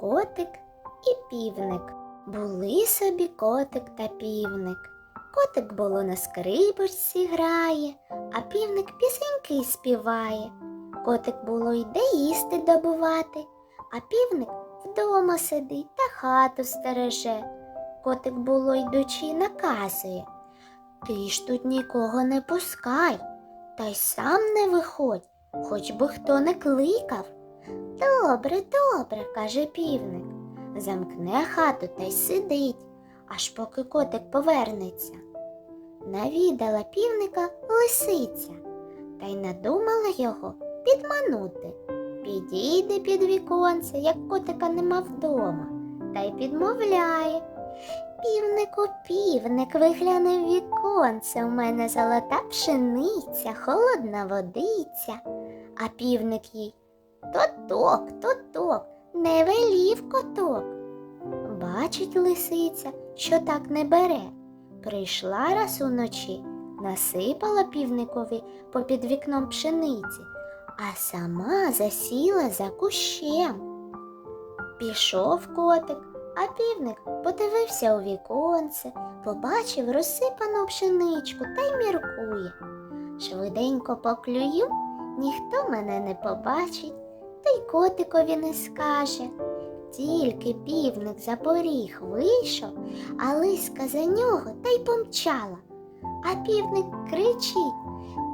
Котик і півник. Були собі котик та півник. Котик було на скрипочці грає, а півник пісеньки співає. Котик було йде їсти добувати, а півник вдома сидить та хату стереже. Котик було йдучи наказує. Ти ж тут нікого не пускай, та й сам не виходь, хоч би хто не кликав. Добре, добре, каже півник. Замкне хату та й сидить, аж поки котик повернеться. Навідала півника лисиця та й надумала його підманути. Підійде під віконце, як котика нема вдома, та й підмовляє. Півнику, півник, вигляне в віконце, у мене золота пшениця, холодна водиця, а півник їй Тоток, тоток, не велів коток. Бачить лисиця, що так не бере. Прийшла раз уночі, насипала півникові попід вікном пшениці, а сама засіла за кущем. Пішов котик, а півник подивився у віконце, побачив розсипану пшеничку та й міркує. Швиденько поклюю, ніхто мене не побачить та й котикові не скаже. Тільки півник за поріг вийшов, а лиска за нього та й помчала. А півник кричить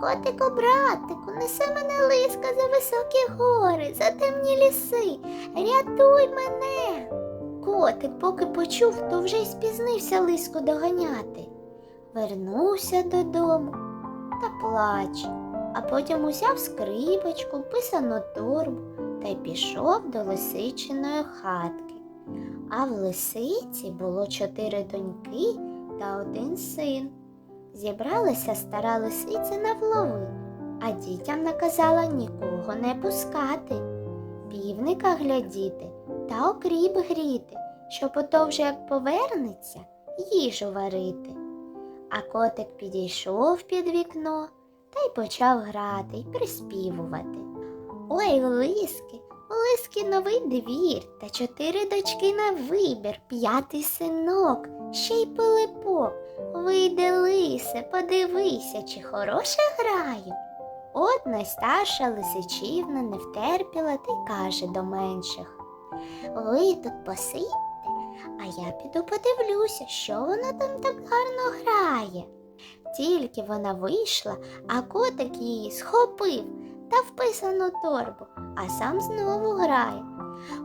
Котику, братику, несе мене лиска за високі гори, за темні ліси. Рятуй мене. Котик, поки почув, то вже й спізнився лиску доганяти. Вернувся додому та плаче а потім узяв скрипочку, писану торбу та й пішов до лисичиної хатки. А в лисиці було чотири доньки та один син. Зібралася стара лисиця на влови, а дітям наказала нікого не пускати, півника глядіти та окріп гріти, щоб ото вже як повернеться, їжу варити. А котик підійшов під вікно та й почав грати й приспівувати. Ой, лиски, лиски новий двір та чотири дочки на вибір, п'ятий синок, ще й пилипок. Вийди, лисе, подивися, чи хороше граю. От найстарша лисичівна не втерпіла та й каже до менших Ви тут посидьте, а я піду подивлюся, що вона там так гарно грає. Тільки вона вийшла, а котик її схопив та вписану торбу, а сам знову грає.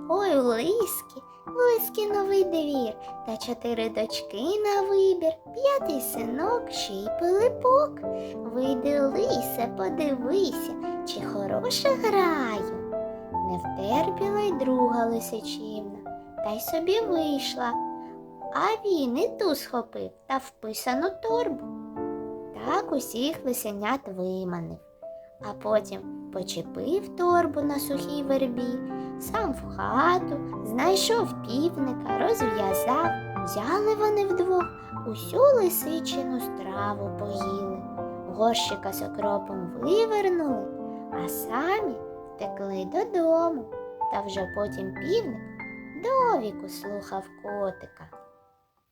Ой, у лиски, в лиски новий двір, та чотири дочки на вибір, п'ятий синок, ще й пилипок. Вийди, лисе, подивися, чи хороше граю. Не втерпіла й друга лисичівна, та й собі вийшла. А він і ту схопив та вписану торбу. Так усіх лисенят виманив, а потім почепив торбу на сухій вербі, сам в хату, знайшов півника, розв'язав, взяли вони вдвох, усю лисичину страву поїли, горщика з окропом вивернули, а самі втекли додому, та вже потім півник довіку слухав котика.